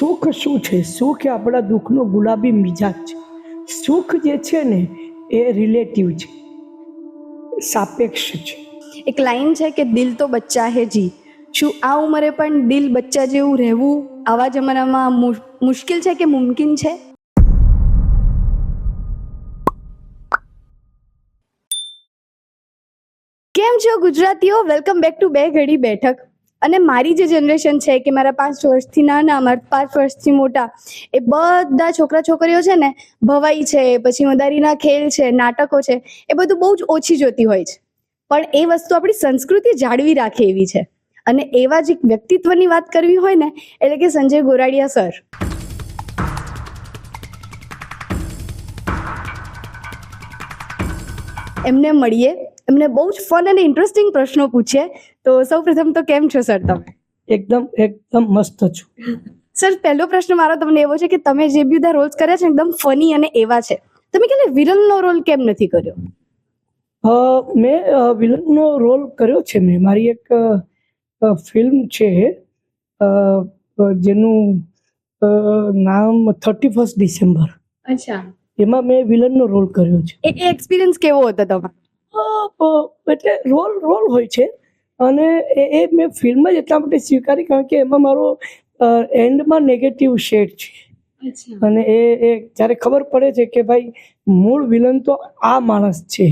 સુખ શું છે? સુખ એ આપણા દુઃખનો ગુલાબી મિજાજ છે. સુખ જે છે ને, એ રિલેટિવ છે. સાપેક્ષ છે. એક લાઈન છે કે દિલ તો બચ્ચા હે જી. શું આ ઉંમરે પણ દિલ બચ્ચા જેવું રહેવું આવા જમાનામાં મુ- મુશ્કેલ છે કે મુમકિન છે? કેમ છો ગુજરાતીઓ? વેલકમ બેક ટુ બે ઘડી બેઠક. અને મારી જે જનરેશન છે, કે મારા પાંચ વર્ષથી નાના, મારા પાંચ વર્ષથી મોટા, એ બધા છોકરા છોકરીઓ છે ને, ભવાઈ છે, પછી મદારીના ખેલ છે, નાટકો છે, એ બધું બહુ જ ઓછી જોતી હોય છે. પણ એ વસ્તુ આપણી સંસ્કૃતિ જાળવી રાખે એવી છે. અને એવા જ એક વ્યક્તિત્વની વાત કરવી હોય ને, એટલે કે સંજય ગોરાડિયા સર. એમને મળીએ. એમને બહુ જ ફન અને ઇન્ટરેસ્ટિંગ પ્રશ્નો પૂછીએ તો સૌ પ્રથમ તો કેમ છો સર તમે? એકદમ એકદમ મસ્ત છું. સર પહેલો પ્રશ્ન મારો તમને એવો છે કે તમે જે બી બધા રોલ્સ કર્યા છે એકદમ ફની અને એવા છે. તમે કે વિલનનો રોલ કેમ નથી કર્યો? મેં વિલનનો રોલ કર્યો છે મેં. મારી એક ફિલ્મ છે. જેનું નામ થર્ટી ફર્સ્ટ ડિસેમ્બર અચ્છા. એમાં મેં વિલનનો રોલ કર્યો છે. એ એક્સપિરિયન્સ કેવો હતો તમારો? એટલે રોલ રોલ હોય છે. અને એ મેં ફિલ્મ જ એટલા માટે સ્વીકારી કારણ કે એમાં મારો એન્ડમાં નેગેટિવ શેડ છે. અને એ એ જ્યારે ખબર પડે છે કે ભાઈ મૂળ વિલન તો આ માણસ છે.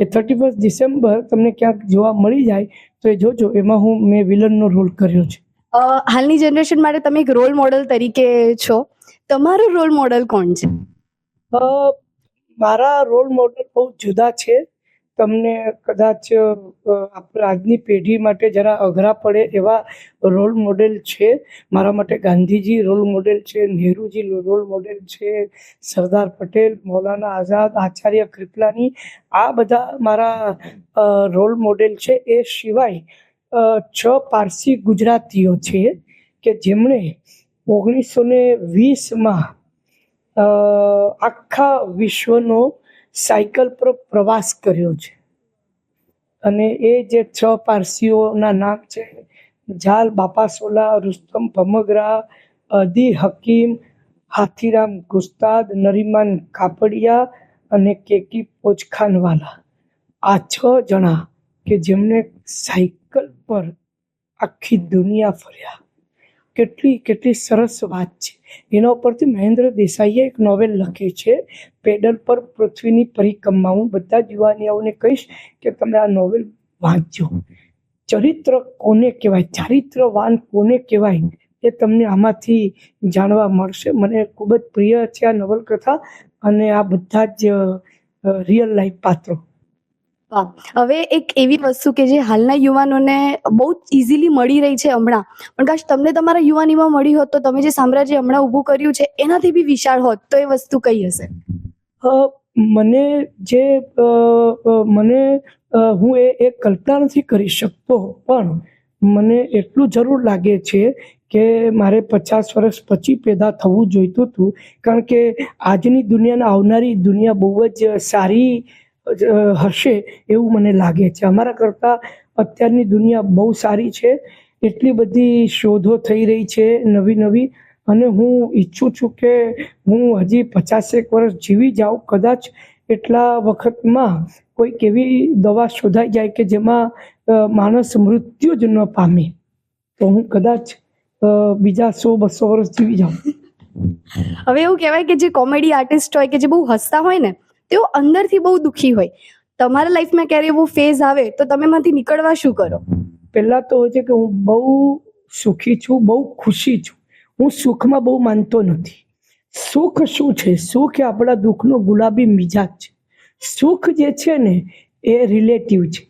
એ થર્ટી ફર્સ્ટ ડિસેમ્બર તમને ક્યાંક જોવા મળી જાય તો એ જોજો એમાં હું મેં વિલનનો રોલ કર્યો છે. હાલની જનરેશન માટે તમે એક રોલ મોડલ તરીકે છો. તમારો રોલ મોડલ કોણ છે? મારા રોલ મોડલ બહુ જુદા છે. તમને કદાચ આજની પેઢી માટે જરા અઘરા પડે એવા રોલ મોડેલ છે? મારા માટે ગાંધીજી રોલ મોડેલ છે, નહેરુજી રોલ મોડેલ છે, સરદાર પટેલ, મૌલાના આઝાદ, આચાર્ય કૃપલાની. આ બધા મારા રોલ મોડેલ છે. એ સિવાય છ પારસી ગુજરાતીઓ છે કે જેમણે ઓગણીસો ને વીસમાં આખા વિશ્વનો સાયકલ પર પ્રવાસ કર્યો છે. અને એ જે છ પારસીઓના નામ છે જાલ બાપાસોલા, રુસ્તમ, ભમગરા, અદી, હકીમ, હાથીરામ ગુસ્તાદ, નરીમાન કાપડિયા અને કેકી પોચખાનવાલા. આ છ જણા કે જેમણે સાયકલ પર આખી દુનિયા ફર્યા. કેટલી કેટલી સરસ વાત છે. એના ઉપરથી મહેન્દ્ર દેસાઈએ એક નોવેલ લખી છે. પેડલ પર પૃથ્વીની પરિક્રમા. હું બધા જ યુવાનીઓને કહીશ કે તમે આ નોવેલ વાંચજો. ચરિત્ર કોને કહેવાય? ચારિત્રવાન કોને કહેવાય? એ તમને આમાંથી જાણવા મળશે. મને ખૂબ જ પ્રિય છે આ નવલકથા અને આ બધા જ રિયલ લાઈફ પાત્રો. હવે એક એવી વસ્તુ કે જે હાલના યુવાનોને બહુ જ ઇઝીલી મળી રહી છે હમણાં. પણ કાશ તમને તમારા યુવાનીમાં મળી હોત તો તમે જે સામ્રાજ્ય હમણાં ઊભું કર્યું છે, એનાથી બી વિશાળ હોત તો એ વસ્તુ કઈ હશે? મને જે મને હું એ એક કલ્પના નથી કરી શકતો, પણ મને એટલું જરૂર લાગે છે કે મારે પચાસ વર્ષ પછી પેદા થવું જોઈતું હતું. કારણ કે આજની દુનિયાના આવનારી દુનિયા બહુ જ સારી હશે એવું મને લાગે છે. અમારા કરતાં અત્યારની દુનિયા બહુ સારી છે. એટલી બધી શોધો થઈ રહી છે નવી નવી અને હું ઈચ્છું છું કે હું હજી પચાસેક વર્ષ જીવી જાઉં. કદાચ એટલા વખતમાં કોઈક એવી દવા શોધાઈ જાય કે જેમાં માણસ મૃત્યુ જ ન પામે. તો હું કદાચ બીજા સો બસો વર્ષ જીવી જાઉં. હવે એવું કહેવાય કે જે કોમેડી આર્ટિસ્ટ હોય કે જે બહુ હસતા હોય ને તેઓ અંદરથી બહુ દુઃખી હોય. તમારા લાઈફમાં ક્યારે એવો ફેઝ આવે તો તમે એમાંથી નીકળવા શું કરો? પહેલાં તો છે કે હું બહુ સુખી છું, બહુ ખુશી છું. હું સુખમાં બહુ માનતો નથી. સુખ શું છે? સુખ એ આપણા દુઃખનો ગુલાબી મિજાજ છે. સુખ જે છે ને એ રિલેટિવ છે.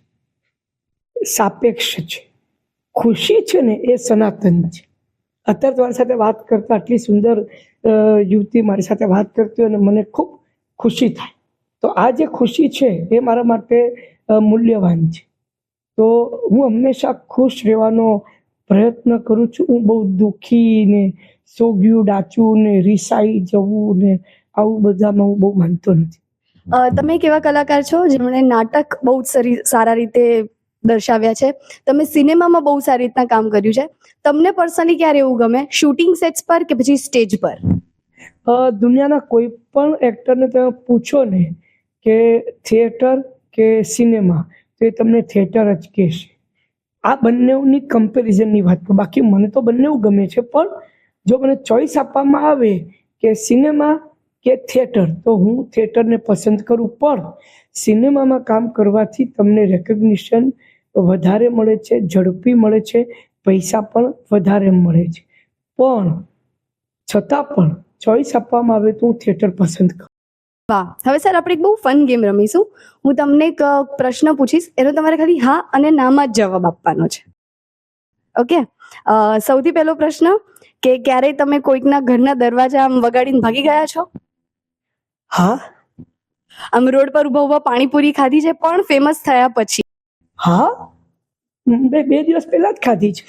સાપેક્ષ છે. ખુશી છે ને એ સનાતન છે. અત્યારે તમારી સાથે વાત કરતા આટલી સુંદર યુવતી મારી સાથે વાત કરતી હોય અને મને ખૂબ ખુશી થાય. તો આ જે ખુશી છે એ મારા માટે મૂલ્યવાન છે. તો હું હંમેશા ખુશ રહેવાનો પ્રયત્ન કરું છું. હું બહુ દુઃખી ને સોગ્યું ડાચું ને રિસાઈ જવું ને આવું બધામાં હું બહુ માનતો નથી. તમે એક એવા કલાકાર છો જેમણે નાટક બહુ જ સરી સારા રીતે દર્શાવ્યા છે. તમે સિનેમામાં બહુ સારી રીતના કામ કર્યું છે. તમને પર્સનલી ક્યારે એવું ગમે? શૂટિંગ સેટ્સ પર કે પછી સ્ટેજ પર? દુનિયાના કોઈ પણ એક્ટરને તમે પૂછો ને કે થિયેટર કે સિનેમા તો એ તમને થિયેટર જ કહેશે. આ બંનેની કમ્પેરિઝનની વાત કરું. બાકી મને તો બંને ગમે છે, પણ જો મને ચોઈસ આપવામાં આવે કે સિનેમા કે થિયેટર તો હું થિયેટરને પસંદ કરું, પણ સિનેમામાં કામ કરવાથી તમને રેકગ્નિશન વધારે મળે છે, ઝડપી મળે છે, પૈસા પણ વધારે મળે છે. પણ છતાં પણ ચોઈસ આપવામાં આવે તો હું થિયેટર પસંદ કરું. વાહ. હવે સર આપણે એક બહુ ફન ગેમ રમીશું. હું તમને એક પ્રશ્ન પૂછીશ. એનો તમારે ખાલી હા અને નામાં જ જવાબ આપવાનો છે. ઓકે સૌથી પહેલો પ્રશ્ન કે ક્યારેય તમે કોઈકના ઘરના દરવાજા આમ વગાડીને ભાગી ગયા છો? હા. આમ રોડ પર ઊભા ઊભા પાણીપુરી ખાધી છે પણ ફેમસ થયા પછી. હા? બે બે દિવસ પહેલા જ ખાધી છે.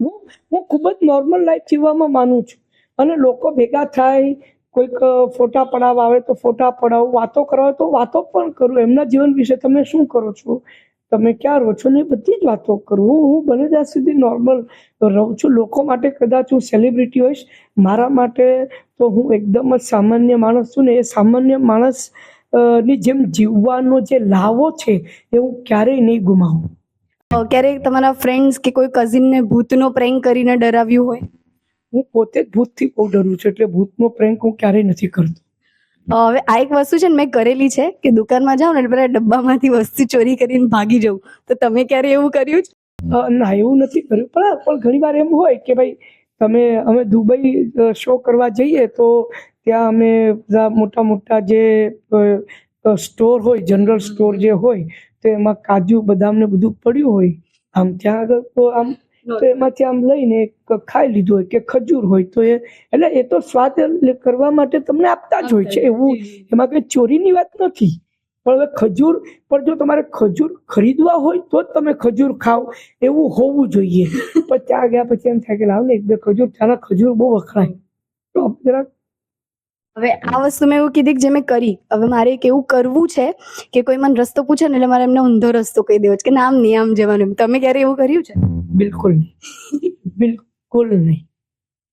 હું હું ખૂબ જ નોર્મલ લાઈફ જીવવામાં માનું છું. અને લોકો ભેગા થાય કોઈક ફોટા પડાવવા આવે તો ફોટા પડાવું, વાતો કરવા તો વાતો પણ કરું. એમના જીવન વિશે તમે શું કરો છો? તમે ક્યાં રહો છો? ને એ બધી જ વાતો કરું. હું બને ત્યાં સુધી નોર્મલ રહું છું. લોકો માટે કદાચ હું સેલિબ્રિટી હોઈશ. મારા માટે તો હું એકદમ જ સામાન્ય માણસ છું ને એ સામાન્ય માણસની જેમ જીવવાનો જે લાવો છે એ હું ક્યારેય નહીં ગુમાવું. ક્યારેક તમારા ફ્રેન્ડ્સ કે કોઈ કઝિનને ભૂતનો પ્રેન્ક કરીને ડરાવ્યું હોય? હું પોતે ભૂતથી બહુ ડરું છું એટલે ભૂતનો પ્રેન્ક હું ક્યારેય નથી કરતો. હવે આ એક વસ્તુ છે ને મેં કરેલી છે કે દુકાનમાં જાઉં ને એટલે પેલા ડબ્બામાંથી વસ્તુ ચોરી કરીને ભાગી જવું તો તમે ક્યારે એવું કર્યું છે ના એવું નથી કર્યું. પણ પણ ઘણી વાર એમ હોય કે ભાઈ તમે અમે દુબઈ શો કરવા જઈએ તો ત્યાં અમે બધા મોટા મોટા જે સ્ટોર હોય જનરલ સ્ટોર જે હોય તો એમાં કાજુ બદામ ને બધું પડ્યું હોય. આમ ત્યાં આગળ તો આમ તો એમાંથી આમ લઈને ખાઈ લીધું હોય કે ખજૂર હોય તો એ એટલે એ તો સ્વાદ કરવા માટે તમને આપતા જ હોય છે. એવું એમાં કંઈ ચોરીની વાત નથી. પણ હવે ખજૂર પણ જો તમારે ખજૂર ખરીદવા હોય તો જ તમે ખજૂર ખાઓ. એવું હોવું જોઈએ. પણ ત્યાં ગયા પછી એમ થાય કે લાવ ને એક બે ખજૂર ત્યાંના ખજૂર બહુ વખણાય. તો જરાક હવે આ વસ્તુ મેં એવું કીધી કે જે મેં કરી. હવે મારે એક એવું કરવું છે કે કોઈ મને રસ્તો પૂછે ને એટલે મારે એમને ઊંધો રસ્તો કહી દેવો છે કે નામ નહીં આમ જવાનું. તમે ક્યારે એવું કર્યું છે? બિલકુલ નહીં. બિલકુલ નહીં.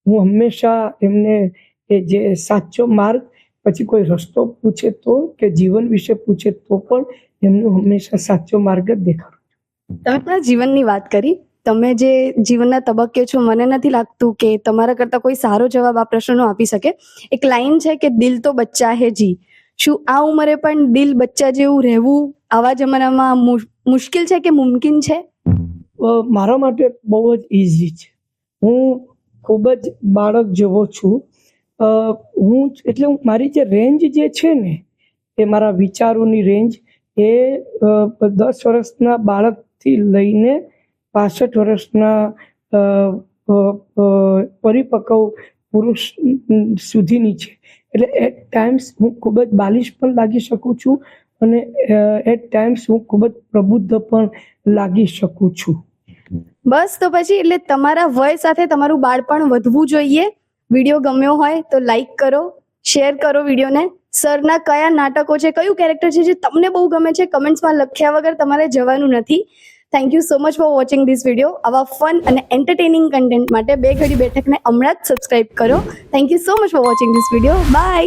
હું હંમેશા એમને એ જે સાચો માર્ગ, પછી કોઈ રસ્તો પૂછે તો કે જીવન વિશે પૂછે તો પણ એમનો હંમેશા સાચો માર્ગ જ દેખાડું. તમે તમારા જીવનની વાત કરી. તમે જે જીવનના તબક્કે છો, મને નથી લાગતું કે તમારા કરતાં કોઈ સારો જવાબ આ પ્રશ્નનો આપી શકે. એક લાઈન છે કે દિલ તો બચ્ચા હે જી. શું આ ઉંમરે પણ દિલ બચ્ચા જેવું રહેવું આવા જમાનામાં મુશ્કેલ છે કે મુમકિન છે? મારા માટે બહુ જ ઇઝી છે. હું ખૂબ જ બાળક જેવો છું. હું એટલે મારી જે રેન્જ જે છે ને, એ મારા વિચારોની રેન્જ એ દસ વર્ષના બાળકથી લઈને પાસઠ વર્ષના પરિપક્વ પુરુષ સુધીની છે. એટલે એટ ટાઈમ્સ હું ખૂબ જ બાલિશ પણ લાગી શકું છું અને એટ ટાઈમ્સ હું ખૂબ જ પ્રબુદ્ધ પણ લાગી શકું છું. બસ તો પછી એટલે તમારા વય સાથે તમારું બાળપણ વધવું જોઈએ. વીડિયો ગમ્યો હોય તો લાઈક કરો, શેર કરો વિડીયોને. સરના કયા નાટકો છે, કયું કેરેક્ટર છે, જે તમને બહુ ગમે છે, કમેન્ટ્સમાં લખ્યા વગર તમારે જવાનું નથી. Thank you so much for watching this video આવા ફન અને એન્ટરટેનિંગ કન્ટેન્ટ માટે બે ઘડી બેઠકને હમણાં જ સબસ્ક્રાઈબ કરો. Thank you so much for watching this video bye